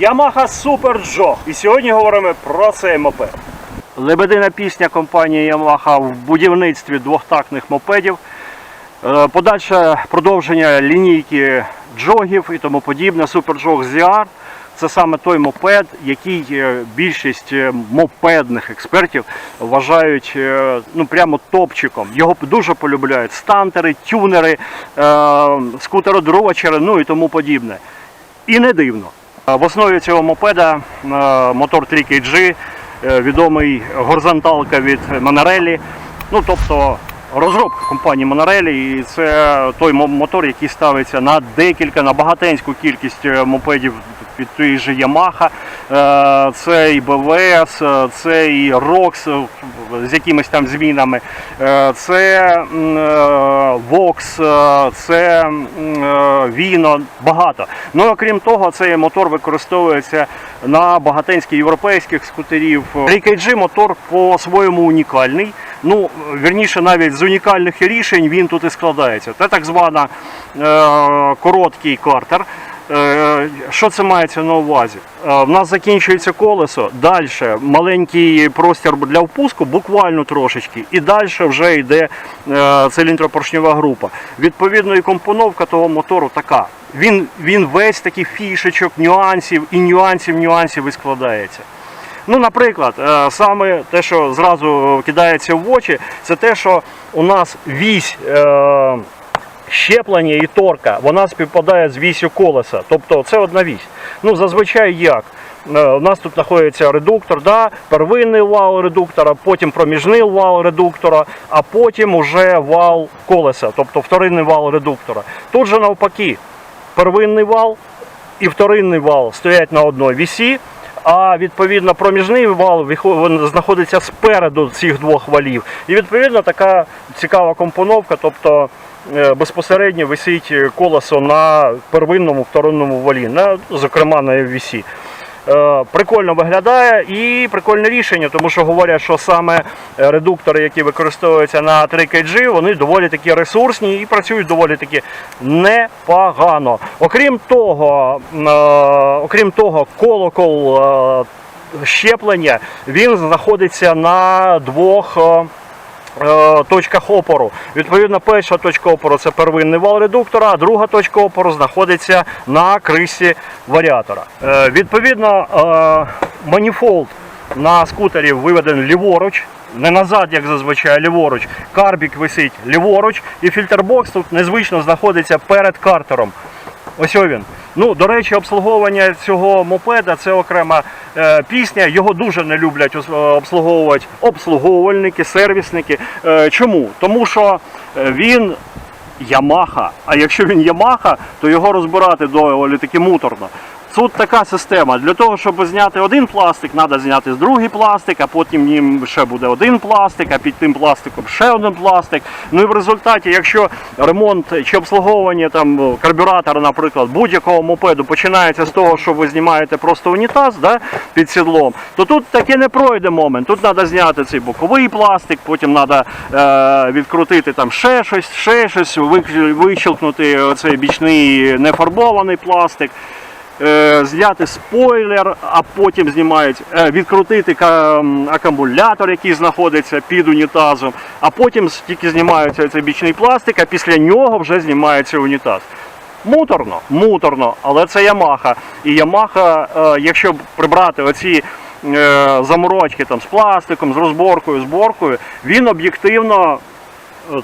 Yamaha Super Jog. І сьогодні говоримо про цей мопед. Лебедина пісня компанії Yamaha в будівництві двохтактних мопедів. Е, Подальше продовження лінійки джогів і тому подібне. Super Jog ZR це саме той мопед, який е, більшість е, мопедних експертів вважають ну, прямо топчиком. Його дуже полюбляють стантери, тюнери, е, ну і тому подібне. І не дивно. В основі цього мопеда е, мотор 3KG, е, відомий горизонталка від Монорелі. Ну, тобто розробка компанії Монорелі. і це той мотор, який ставиться на декілька, на багатенську кількість е, мопедів від тієї ж Yamaha. Е, Це і БВС, е, це і ROX е, з якимись там змінами. Це е, це е, багато. Ну окрім того, цей мотор використовується на багатенських європейських скутерів. 3KG мотор по-своєму унікальний. Ну, вірніше, навіть з унікальних рішень він тут і складається. Це так звана короткий картер. Е, Що це мається на увазі? Е, В нас закінчується колесо, далі маленький простір для впуску, буквально трошечки, і далі вже йде е, циліндропоршньова група. Відповідно, і компоновка того мотору така. Він, він весь такий фішечок, нюансів і нюансів, нюансів і складається. Ну, наприклад, саме те, що зразу кидається в очі, це те, що у нас вісь щеплення і торка, вона співпадає з вісю колеса. Тобто це одна вісь. Ну, зазвичай як? Е, У нас тут знаходиться редуктор, да? первинний вал редуктора, потім проміжний вал редуктора, а потім уже вал колеса, тобто вторинний вал редуктора. Тут же навпаки, первинний вал і вторинний вал стоять на одній вісі, а відповідно проміжний вал знаходиться спереду цих двох валів. І відповідно така цікава компоновка, тобто е, безпосередньо висить колесо на первинному вторинному валі, на, зокрема на вісі. Е, Прикольно виглядає і прикольне рішення, тому що говорять, що саме е, редуктори, які використовуються на 3KG, вони доволі такі ресурсні і працюють доволі таки непогано. Окрім того, е, окрім того, колокол щеплення він знаходиться на двох. Е, точках опору. Відповідно, перша точка опору це первинний вал редуктора, а друга точка опору знаходиться на кришці варіатора. Е, Відповідно, е, маніфолд на скутері виведений ліворуч. Не назад, як зазвичай, ліворуч. Карбік висить ліворуч, і фільтрбокс тут незвично знаходиться перед картером. Ось він. Ну, до речі, обслуговування цього мопеда це окрема е, пісня. Його дуже не люблять е, обслуговувати обслуговувальники, сервісники. Е, чому? Тому що е, він Ямаха. А якщо він Ямаха, то його розбирати доволі таки муторно. Тут така система. Для того, щоб зняти один пластик, треба зняти другий пластик, а потім ним ще буде один пластик, а під тим пластиком ще один пластик. Ну і в результаті, якщо ремонт чи обслуговування там карбюратора, наприклад, будь-якого мопеду починається з того, що ви знімаєте просто унітаз да, під сідлом, то тут таки не пройде момент. Тут треба зняти цей боковий пластик, потім треба е, відкрутити там ще щось, ще щось, вик- цей бічний нефарбований пластик е, зняти спойлер, а потім знімають, е, відкрутити акумулятор, який знаходиться під унітазом, а потім тільки знімається цей бічний пластик, а після нього вже знімається унітаз. Муторно, муторно, але це Ямаха. І Ямаха, е, якщо прибрати оці е, заморочки там, з пластиком, з розборкою, зборкою, він об'єктивно е,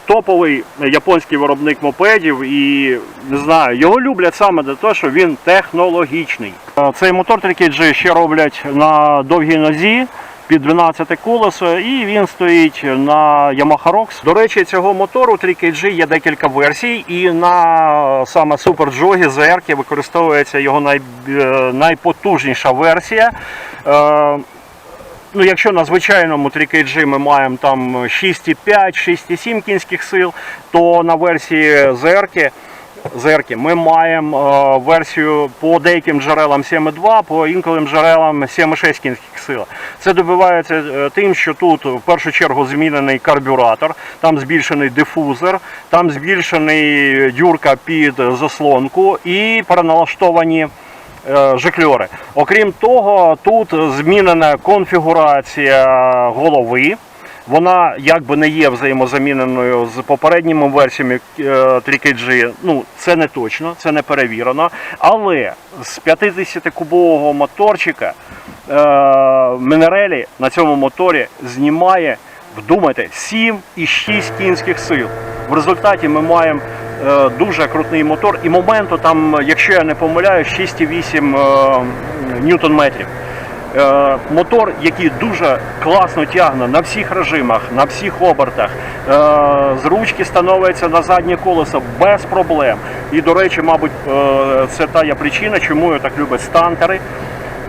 топовий японський виробник мопедів і не знаю, його люблять саме за те, що він технологічний. Е, Цей мотор 3KG ще роблять на довгій нозі. Під 12 колесо і він стоїть на Yamaha ROX. До речі, цього мотору 3KG є декілька версій, і на саме Super Jogi ZR використовується його най, е, найпотужніша версія. Е, Ну, якщо на звичайному 3KG ми маємо там 6,5-6,7 кінських сил, то на версії ZR, ZR ми маємо е, версію по деяким джерелам 7,2, по інколим джерелам 7,6 кінських сил. Це добивається е, тим, що тут в першу чергу змінений карбюратор, там збільшений дифузор, там збільшений дюрка під заслонку і переналаштовані е, жикльори. Окрім того, тут змінена конфігурація голови. Вона якби не є взаємозаміненою з попередніми версіями е, 3KG. Ну, це не точно, це не перевірено. Але з 50-кубового моторчика е, Мінерелі на цьому моторі знімає, вдумайте, 7,6 кінських сил. В результаті ми маємо е, дуже крутий мотор, і моменту там, якщо я не помиляю, 6,8 е, ньютон метрів. Е, мотор, який дуже класно тягне на всіх режимах, на всіх обертах. Е, з ручки становиться на заднє колесо без проблем. І, до речі, мабуть, е, це та є причина, чому його так люблять стантери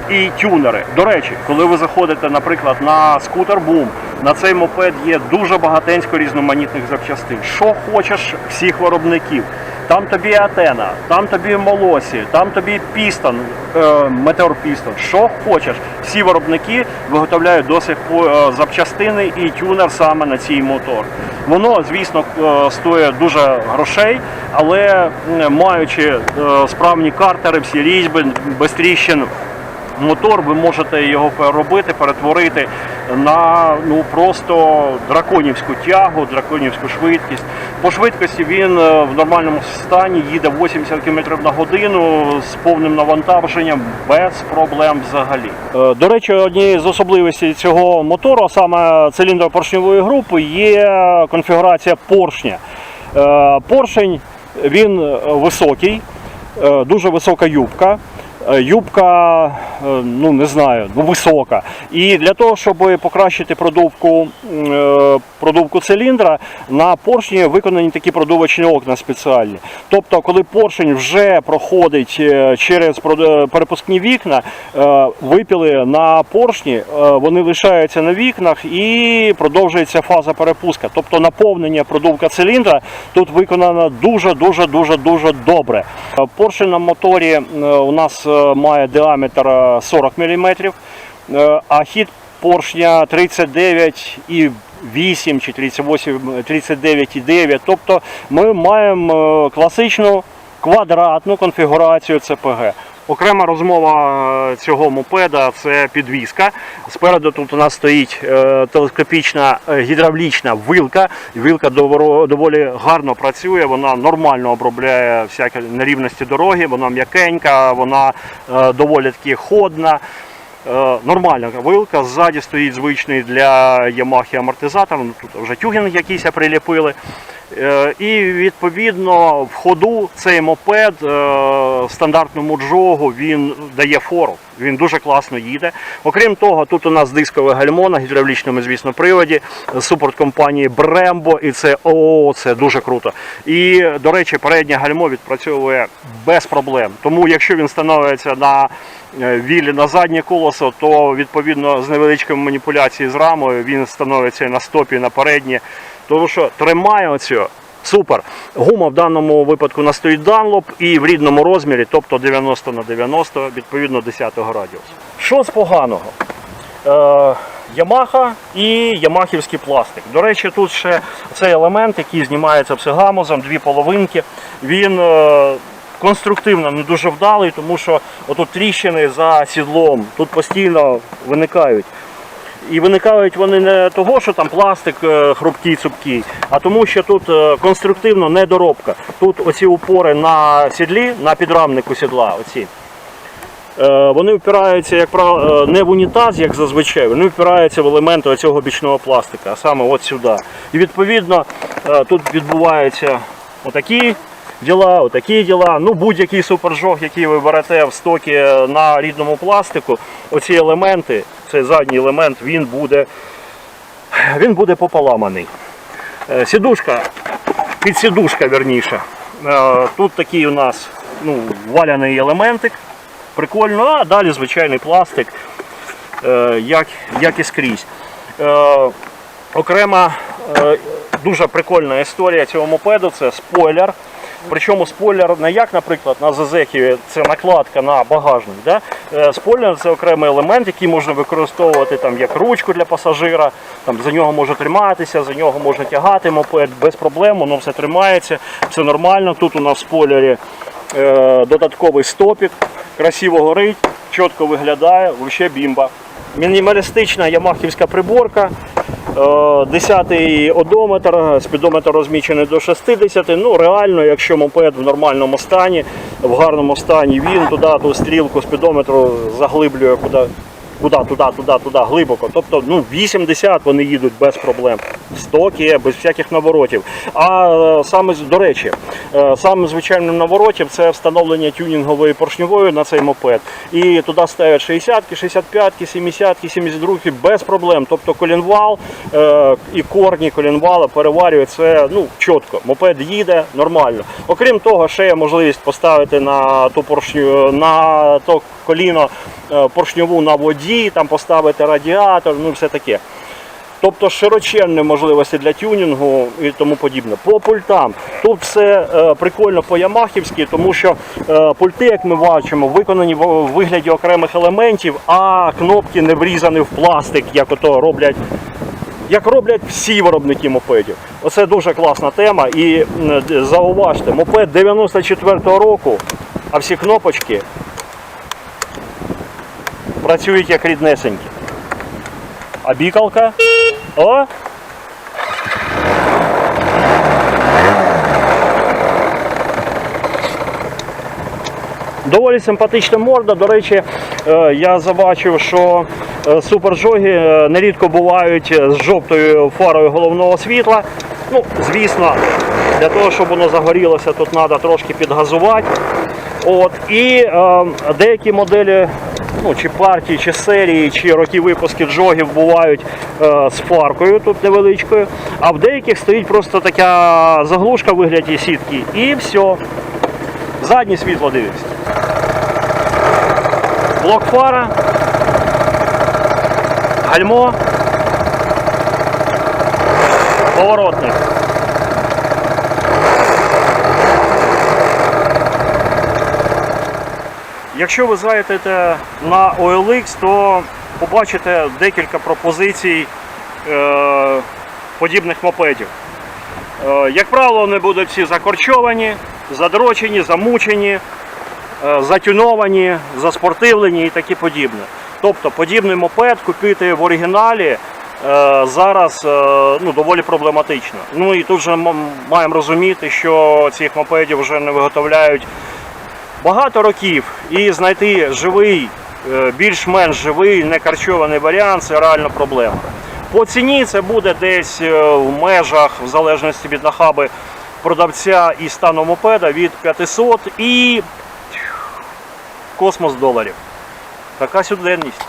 і тюнери. До речі, коли ви заходите, наприклад, на скутер Boom, на цей мопед є дуже багатенько різноманітних запчастин. Що хочеш всіх виробників. Там тобі атена, там тобі молосі, там тобі пістон, е, метеор пістон. Що хочеш. Всі виробники виготовляють до сих пор е, запчастини і тюнер саме на цей мотор. Воно, звісно, е, стоїть дуже грошей, але маючи е, справні картери, всі різьби, без тріщин, мотор, ви можете його переробити, перетворити на ну просто драконівську тягу, драконівську швидкість. По швидкості він е, в нормальному стані їде 80 км на годину з повним навантаженням без проблем взагалі. Е, До речі, однією з особливостей цього мотору, саме циліндропоршньової групи, є конфігурація поршня. Е, Поршень він високий, дуже висока юбка. Е, Юбка, е, ну не знаю, ну висока. І для того, щоб покращити продувку, е, продувку циліндра, на поршні виконані такі продувачні окна спеціальні. Тобто, коли поршень вже проходить через перепускні вікна, випіли на поршні, вони лишаються на вікнах і продовжується фаза перепуска. Тобто наповнення продувка циліндра тут виконано дуже дуже дуже добре. Поршень на моторі у нас має діаметр е, 40 мм, а хід поршня 39,8 чи 39,9. Тобто ми маємо е, класичну квадратну конфігурацію ЦПГ. Окрема розмова е, цього мопеда це підвіска. Спереду тут у нас стоїть е, телескопічна е, гідравлічна вилка. Вилка доволі гарно працює, вона нормально обробляє всякі нерівності дороги, вона м'якенька, вона доволі таки ходна. Нормальна вилка, ззаді стоїть звичний для Yamaha амортизатор, ну, тут вже тюгінг якийсь приліпили. Е, І відповідно в ходу цей мопед е, стандартному джогу він дає фору. Він дуже класно їде. Окрім того, тут у нас дискове гальмо на гідравлічному, звісно, приводі супорт компанії Brembo, і це о, це дуже круто. І, до речі, переднє гальмо відпрацьовує без проблем. Тому, якщо він становиться на е, вілі на заднє колесо, то відповідно з невеличкими маніпуляцією з рамою він становиться на стопі, на переднє. Тому що тримає оцю. Супер. Гума в даному випадку на стоїть Dunlop і в рідному розмірі, тобто 90 на 90, відповідно 10 радіусу. Що з поганого? Е, Ямаха і ямахівський пластик. До речі, тут ще цей елемент, який знімається псигамозом, дві половинки. Він е, конструктивно не дуже вдалий, тому що отут тріщини за сідлом тут постійно виникають. І виникають вони не того, що там пластик е, хрупкий, цупкий, а тому, що тут е, конструктивно недоробка. Тут оці упори на сідлі, на підрамнику сідла, оці, е, вони впираються, як правило, не в унітаз, як зазвичай, вони впираються в елементи цього бічного пластика, а саме от сюди. І відповідно тут відбуваються отакі діла, отакі діла. Ну, будь-який супержог, який ви берете в стокі на рідному пластику, оці елементи, цей задній елемент, він буде, він буде пополаманий. Е, Сідушка, підсідушка верніше. Е, Тут такий у нас ну, валяний елементик. Прикольно, а далі звичайний пластик, е, як, як і скрізь. Окрема дуже прикольна історія цього мопеду це спойлер. Причому спойлер не як, наприклад, на Зазехі це накладка на багажник. Да? Е, Спойлер це окремий елемент, який можна використовувати там, як ручку для пасажира. Там, за нього може триматися, за нього можна тягати мопед без проблем, воно все тримається, все нормально. Тут у нас в спойлері е, додатковий стопік, красиво горить, чітко виглядає, взагалі бімба. Мінімалістична ямахівська приборка. 10-й одометр, спідометр розмічений до 60. Ну, реально, якщо мопед в нормальному стані, в гарному стані, він туди ту стрілку спідометру заглиблює куди, куди туди, туди, туди, глибоко. Тобто ну, 80 вони їдуть без проблем. 100 є, без всяких наворотів. А е, саме, до речі, е, самим звичайним наворотів це встановлення тюнінгової поршньової на цей мопед. І туди ставлять 60-ки, 65-ки, 70-ки, 72-ки без проблем. Тобто колінвал е, і корні колінвала переварюють це ну, чітко. Мопед їде нормально. Окрім того, ще є можливість поставити на ту поршню, на то коліно поршньову на воді, там поставити радіатор, ну все таке. Тобто широченні можливості для тюнінгу і тому подібне. По пультам тут все е, прикольно по ямахівськи, тому що е, пульти, як ми бачимо, виконані в вигляді окремих елементів, а кнопки не врізані в пластик, як ото роблять. Як роблять всі виробники мопедів. Оце дуже класна тема. І зауважте, мопед 94-го року, а всі кнопочки працюють як ріднесенькі. А бікалка? О! Доволі симпатична морда. До речі, е, я забачив, що е, супержоги е, нерідко бувають з жовтою фарою головного світла. Ну, звісно, для того, щоб воно загорілося, тут треба трошки підгазувати. От, і е, деякі моделі, ну, чи партії, чи серії, чи роки випуски джогів бувають е, з фаркою тут невеличкою, а в деяких стоїть просто така заглушка в вигляді сітки, і все. Заднє світло дивишся. Блок фара, гальмо, поворотник. Якщо ви зайдете на OLX, то побачите декілька пропозицій е, подібних мопедів. Е, як правило, вони будуть всі закорчовані, задрочені, замучені, е, затюновані, заспортивлені і таке подібне. Тобто подібний мопед купити в оригіналі е, зараз е, ну, доволі проблематично. Ну і тут же маємо розуміти, що цих мопедів вже не виготовляють багато років і знайти живий, е, більш-менш живий, не карчований варіант це реально проблема. По ціні це буде десь е, в межах, в залежності від нахаби продавця і стану мопеда від 500 і космос доларів. Така сюденність.